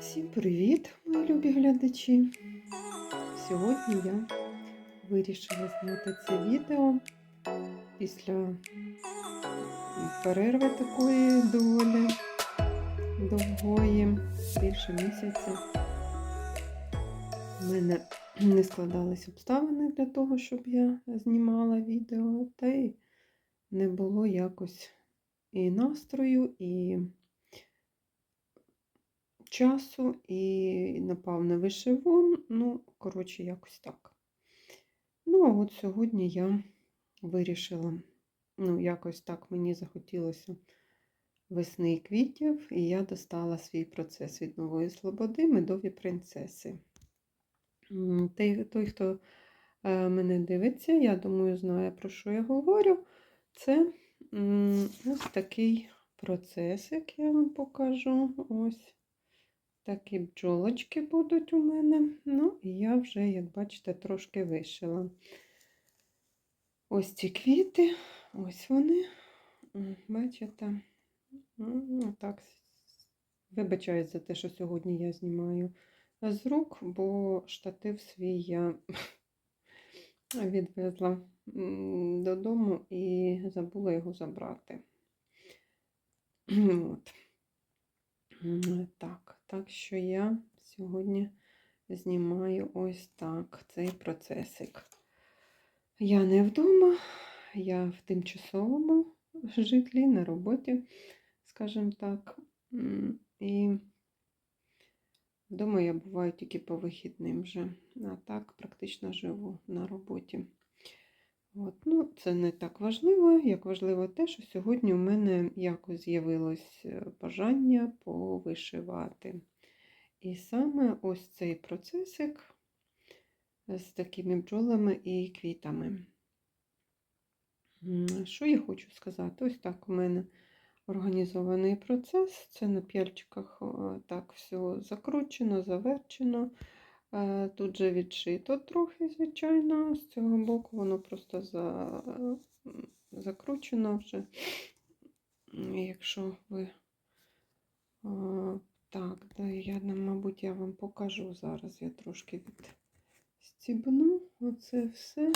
Всім привіт, мої любі глядачі! Сьогодні я вирішила зняти це відео після перерви такої доволі довгої, більше місяця. У мене не складались обставини для того, щоб я знімала відео, та й не було якось і настрою, і часу і напав на вишивон. Ну, коротше, якось так. Ну, а от сьогодні я вирішила, ну, якось так мені захотілося весни і квітів, і я достала свій процес від нової слободи медові принцеси. Той, хто е, мене дивиться, я думаю, знає, про що я говорю. Це ось такий процесик, я вам покажу. Ось такі бджолочки будуть у мене. Ну, і я вже, як бачите, трошки вишила. Ось ці квіти, ось вони. Бачите? Ну, Так, вибачаюсь за те, що сьогодні я знімаю з рук, бо штатив свій я відвезла додому і забула його забрати. От. Так, так що я сьогодні знімаю ось так цей процесик. Я не вдома, я в тимчасовому житлі на роботі, скажімо так. І вдома я буваю тільки по вихідним вже, а так практично живу на роботі. От, ну, Це не так важливо, як важливо те, що сьогодні у мене якось з'явилось е, бажання повишивати. І саме ось цей процесик з такими бджолами і квітами. Що я хочу сказати? Ось так у мене організований процес. Це на п'яльчиках так все закручено, заверчено. Е, Тут же відшито трохи, звичайно, з цього боку воно просто за, закручено вже. Якщо ви так, я, мабуть, я вам покажу зараз. Я трошки відстібну оце все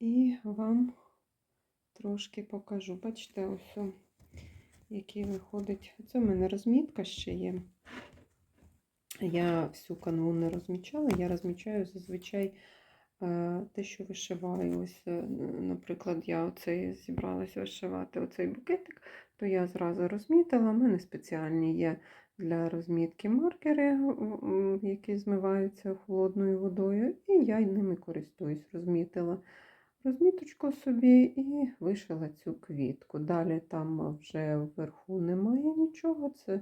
і вам трошки покажу. Бачите, ось який виходить. Це в мене розмітка ще є. Я всю канву не розмічала, я розмічаю зазвичай е, те, що вишиваю. Ось, е, наприклад, я оцей зібралася вишивати оцей букетик, то я зразу розмітила. У мене спеціальні є для розмітки маркери, які змиваються холодною водою, і я ними користуюсь, розмітила розміточку собі і вишила цю квітку. Далі там вже вверху немає нічого. Це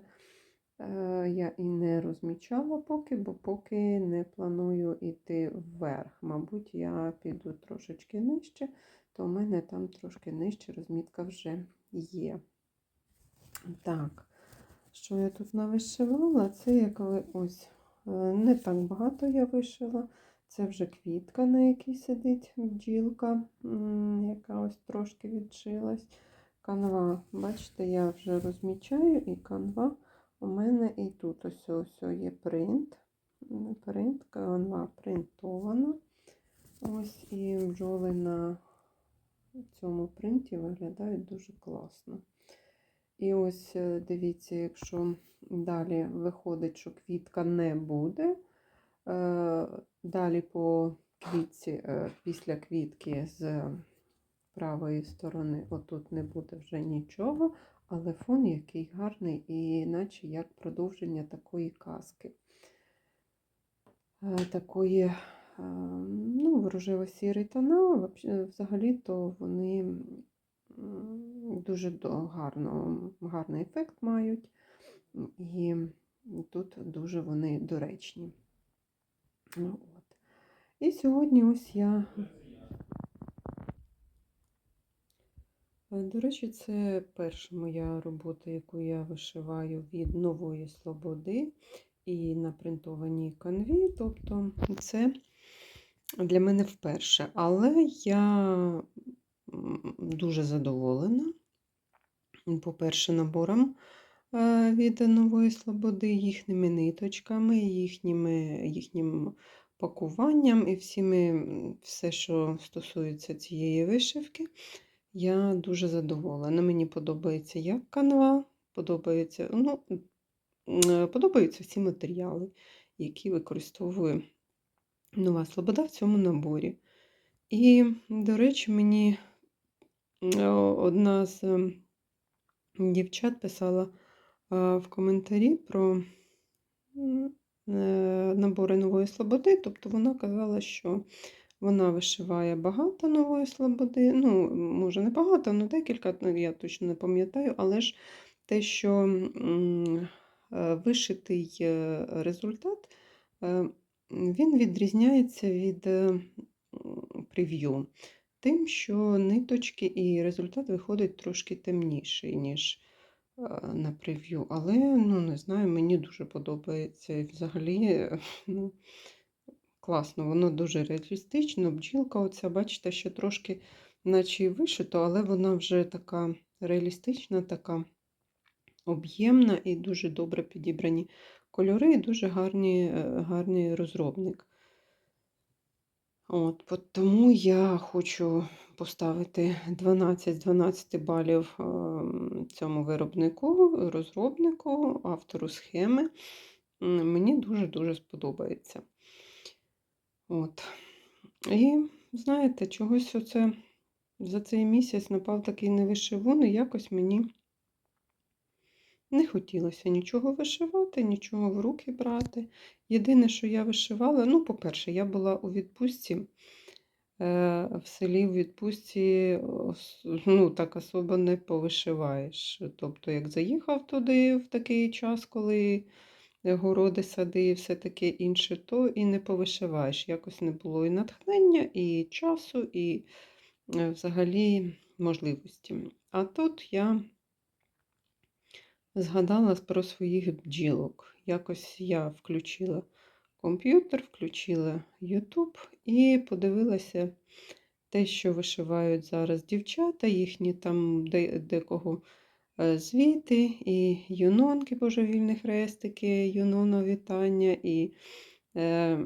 Я і не розмічала поки, бо поки не планую йти вверх. Мабуть, я піду трошечки нижче, то в мене там трошки нижче розмітка вже є. Так, що я тут навишивала? Це як ви ось е, не так багато я вишила. Це вже квітка, на якій сидить бджілка, яка ось трошки відшилась. Канва, бачите, я вже розмічаю, і канва у мене і тут ось ось є принт. Принт, канва принтована. Ось і бджоли на цьому принті виглядають дуже класно. І ось е, дивіться, якщо далі виходить, що квітка не буде. е, Далі по квітці, е, після квітки з правої сторони, отут не буде вже нічого, але фон який гарний, і наче як продовження такої казки. Е, Такої, е, ну, рожево-сірий тона, вообще- взагалі-то вони дуже гарно, гарний ефект мають, і тут дуже вони доречні. Ну, От. І сьогодні ось я До речі, це перша моя робота, яку я вишиваю від нової слободи і на принтованій канві. Тобто це для мене вперше. Але я дуже задоволена, по-перше, набором е, від Нової Слободи їхніми ниточками, їхніми, їхнім пакуванням і всіми, все, що стосується цієї вишивки. Я дуже задоволена. Мені подобається як канва, подобається, ну, подобаються всі матеріали, які використовує Нова Слобода в цьому наборі. І, до речі, мені одна з ем, дівчат писала в коментарі про е, набори Нової Слободи. Тобто вона казала, що вона вишиває багато Нової Слободи. Ну, може, не багато, але декілька, ну, я точно не пам'ятаю, але ж те, що е, вишитий е, результат, е, він відрізняється від прев'ю. Тим, що ниточки і результат виходить трошки темніший, ніж на прев'ю. Але, ну, не знаю, мені дуже подобається. Взагалі, ну, класно, воно дуже реалістично. Бджілка, оця, бачите, що трошки наче і вишито, але вона вже така реалістична, така об'ємна і дуже добре підібрані кольори, і дуже гарні, е, гарний розробник. От, тому я хочу поставити 12 з 12 балів ем, цьому виробнику, розробнику, автору схеми. Мені дуже-дуже сподобається. От. І знаєте, чогось оце за цей місяць напав такий невишивун, і якось мені не хотілося нічого вишивати, нічого в руки брати. Єдине, що я вишивала, ну, по-перше, я була у відпустці. е, В селі в відпустці ну, так особо не повишиваєш. Тобто, як заїхав туди в такий час, коли городи, сади і все таке інше, то і не повишиваєш. Якось не було і натхнення, і часу, і е, взагалі можливості. А тут я згадала про своїх бджілок. Якось я включила комп'ютер, включила YouTube і подивилася те, що вишивають зараз дівчата, їхні там декого е, звіти, і юнонки божевільні хрестики, юноно вітання, і е,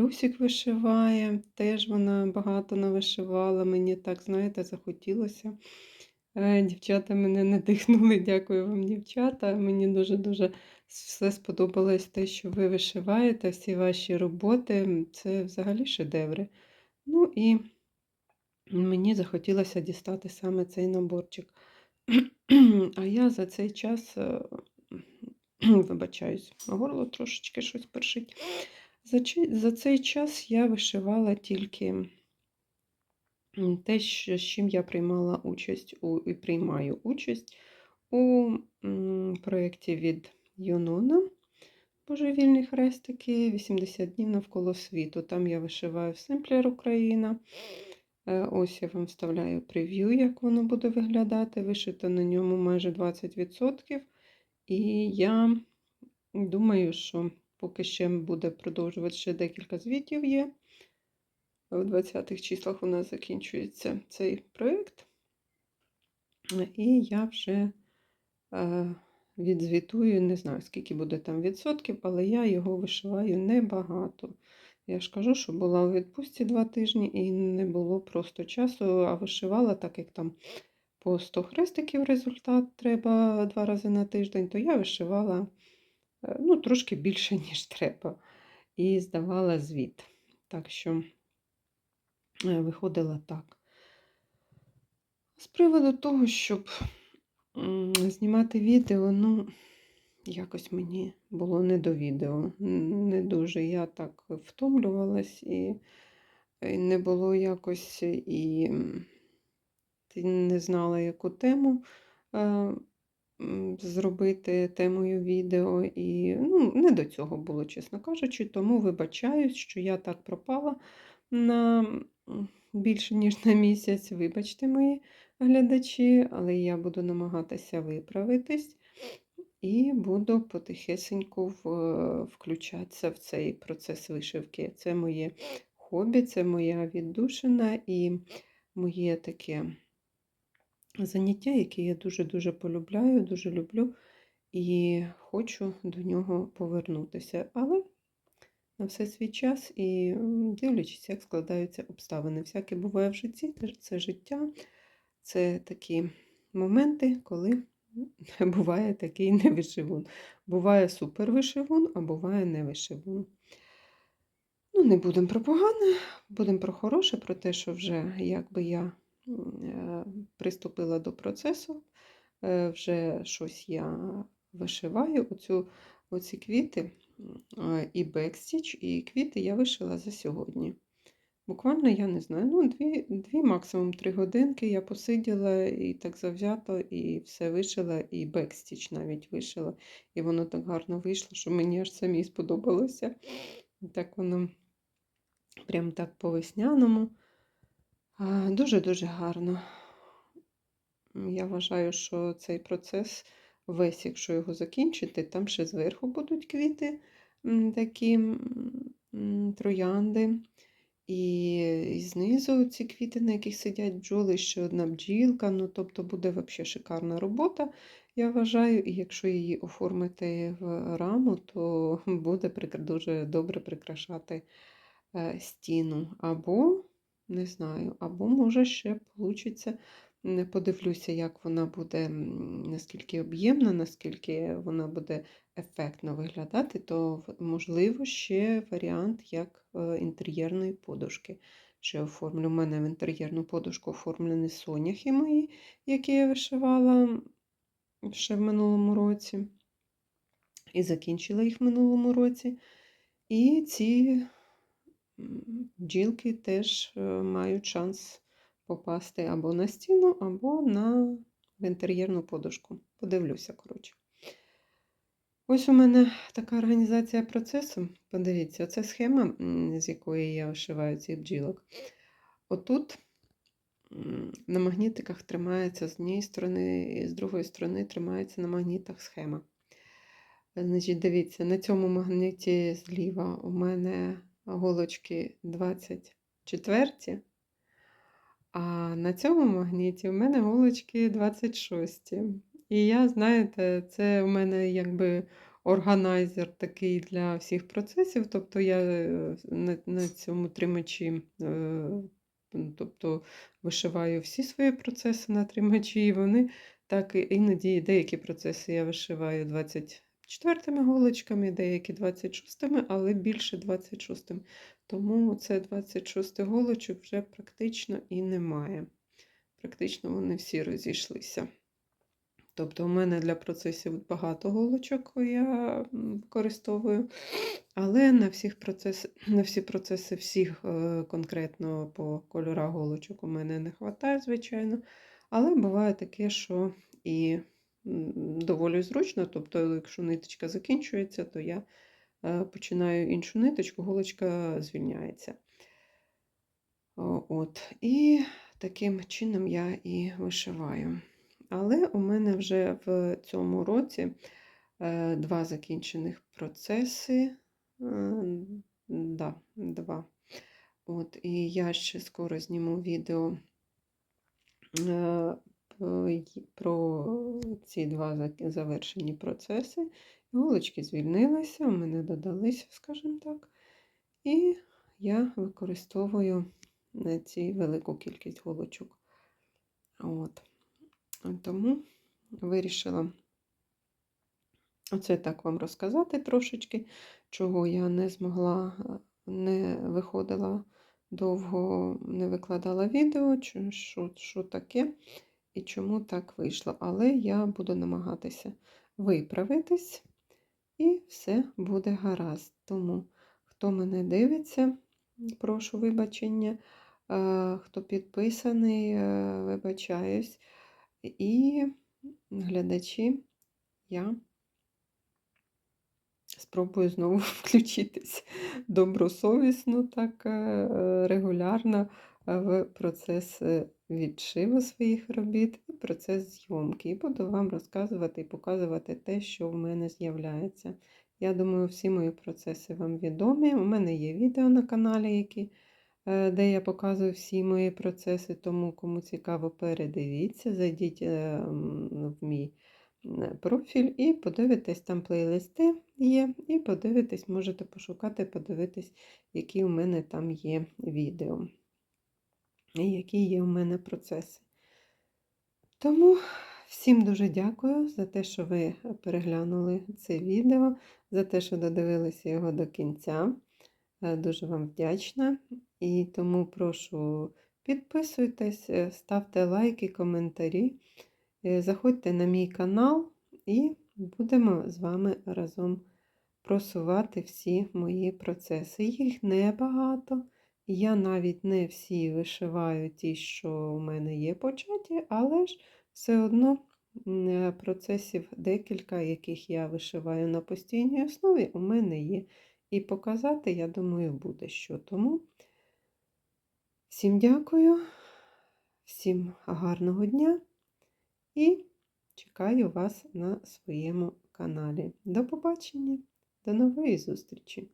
Люсік вишиває, теж вона багато навишивала. Мені так, знаєте, захотілося. Е, Дівчата мене надихнули. Дякую вам, дівчата. Мені дуже-дуже все сподобалось те, що ви вишиваєте, всі ваші роботи. Це взагалі шедеври. Ну і мені захотілося дістати саме цей наборчик. А я за цей час, е, вибачаюсь, горло трошечки щось першить. За, за цей час я вишивала тільки те, що, з чим я приймала участь у, і приймаю участь у проєкті від Юнона. Божевільні хрестики, 80 днів навколо світу. Там я вишиваю в Семплер Україна. Е, Ось я вам вставляю прев'ю, як воно буде виглядати. Вишито на ньому майже 20%. І я думаю, що поки ще буде продовжувати ще декілька звітів є. В 20-х числах у нас закінчується цей проєкт. І я вже е, відзвітую, не знаю, скільки буде там відсотків, але я його вишиваю небагато. Я ж кажу, що була у відпустці два тижні і не було просто часу, а вишивала, так як там по 100 хрестиків результат треба два рази на тиждень, то я вишивала е, ну, трошки більше, ніж треба. І здавала звіт. Так що е, виходила так. З приводу того, щоб знімати відео, ну, якось мені було не до відео. Не дуже я так втомлювалась і, не було якось і ти не знала, яку тему е, зробити темою відео. І ну, не до цього було, чесно кажучи, тому вибачаюсь, що я так пропала на більше, ніж на місяць. Вибачте мої глядачі, але я буду намагатися виправитись і буду потихесеньку в- включатися в цей процес вишивки. Це моє хобі, це моя віддушина і моє таке заняття, яке я дуже-дуже полюбляю, дуже люблю. і хочу до нього повернутися. Але на все свій час і дивлячись, як складаються обставини. Всяке буває в житті, це життя, це такі моменти, коли буває такий невишивун. Буває супервишивун, а буває невишивун. Ну, не будемо про погане, будемо про хороше, про те, що вже якби я е, приступила до процесу, е, вже щось я вишиваю. Оцю, оці квіти е, і бекстіч, і квіти я вишила за сьогодні. Буквально, я не знаю, ну, дві, дві максимум три годинки я посиділа і так завзято, і все вишила, і бекстіч навіть вишила. І воно так гарно вийшло, що мені аж самій сподобалося. Так воно прям так по-весняному. Дуже-дуже гарно. Я вважаю, що цей процес весь, якщо його закінчити, там ще зверху будуть квіти, такі троянди. І, і знизу ці квіти, на яких сидять бджоли, ще одна бджілка. Ну, тобто буде взагалі шикарна робота, я вважаю. І якщо її оформити в раму, то буде дуже добре прикрашати е, стіну. Або, не знаю, або може ще вийде. Не подивлюся, як вона буде, наскільки об'ємна, наскільки вона буде ефектно виглядати, то можливо ще варіант як е, інтер'єрної подушки. Ще оформлю. У мене в інтер'єрну подушку оформлені соняхи мої, які я вишивала ще в минулому році. І закінчила їх в минулому році. І ці бджілки теж е, мають шанс попасти або на стіну, або на в інтер'єрну подушку. Подивлюся, коротше. Ось у мене така організація процесу. Подивіться, оце схема, з якої я вишиваю цих бджілок. Отут на магнітиках тримається з однієї сторони, і з другої сторони тримається на магнітах схема. Значить, дивіться, на цьому магніті зліва у мене голочки 24, а на цьому магніті у мене голочки 26. І я, знаєте, це у мене якби органайзер такий для всіх процесів. Тобто я е, на, на цьому тримачі, е, тобто вишиваю всі свої процеси на тримачі, і вони так іноді деякі процеси я вишиваю 24 голочками, деякі 26, але більше 26. Тому це 26 голочок вже практично і немає. Практично вони всі розійшлися. Тобто, у мене для процесів багато голочок я використовую, але на, всіх процес, на всі процеси всіх е, конкретно по кольорах голочок у мене не вистачає, звичайно. Але буває таке, що і доволі зручно. Тобто, якщо ниточка закінчується, то я е, починаю іншу ниточку, голочка звільняється. От. І таким чином я і вишиваю. Але у мене вже в цьому році е, два закінчених процеси. Е, да, два. От, і я ще скоро зніму відео е, про ці два завершені процеси. Голочки звільнилися, у мене додалися, скажімо так. І я використовую е, ці велику кількість голочок. От. Тому вирішила оце так вам розказати трошечки, чого я не змогла, не виходила довго, не викладала відео, що, що таке і чому так вийшло. Але я буду намагатися виправитись, і все буде гаразд. Тому, хто мене дивиться, прошу вибачення. Е, Хто підписаний, е, вибачаюсь. І глядачі, я спробую знову включитись добросовісно, так е, регулярно е, в процес е, відшиву своїх робіт і процес зйомки. І буду вам розказувати і показувати те, що в мене з'являється. Я думаю, всі мої процеси вам відомі. У мене є відео на каналі, які, е, де я показую всі мої процеси, тому кому цікаво, передивіться, зайдіть е, в мій е, профіль і подивитесь, там плейлисти є, і подивитесь, можете пошукати, подивитись, які у мене там є відео, і які є у мене процеси. Тому всім дуже дякую за те, що ви переглянули це відео, за те, що додивилися його до кінця. Е, Дуже вам вдячна. І тому прошу підписуйтесь, е, ставте лайки, коментарі, е, заходьте на мій канал і будемо з вами разом просувати всі мої процеси. Їх небагато. Я навіть не всі вишиваю ті, що у мене є початі, але ж все одно процесів декілька, яких я вишиваю на постійній основі, у мене є. І показати, я думаю, буде що. Тому всім дякую, всім гарного дня і чекаю вас на своєму каналі. До побачення, до нової зустрічі!